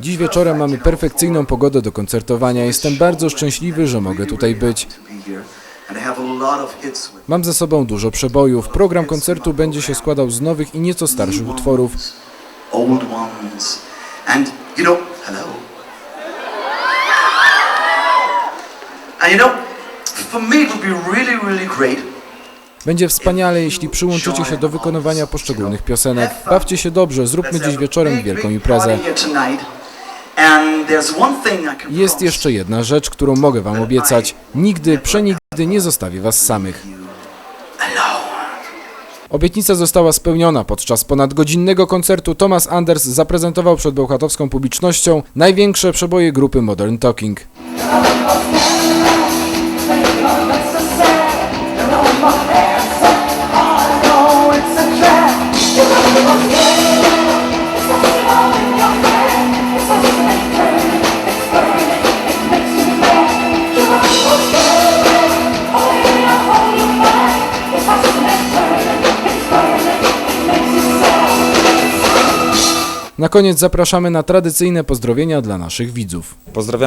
Dziś wieczorem mamy perfekcyjną pogodę do koncertowania. Jestem bardzo szczęśliwy, że mogę tutaj być. Mam za sobą dużo przebojów. Program koncertu będzie się składał z nowych i nieco starszych utworów. And you know, for me it would be really, really great. Będzie wspaniale, jeśli przyłączycie się do wykonywania poszczególnych piosenek. Bawcie się dobrze, zróbmy dziś wieczorem wielką imprezę. Jest jeszcze jedna rzecz, którą mogę wam obiecać. Nigdy, przenigdy nie zostawię was samych. Obietnica została spełniona. Podczas ponadgodzinnego koncertu Thomas Anders zaprezentował przed bełchatowską publicznością największe przeboje grupy Modern Talking. Na koniec zapraszamy na tradycyjne pozdrowienia dla naszych widzów. Pozdrawiam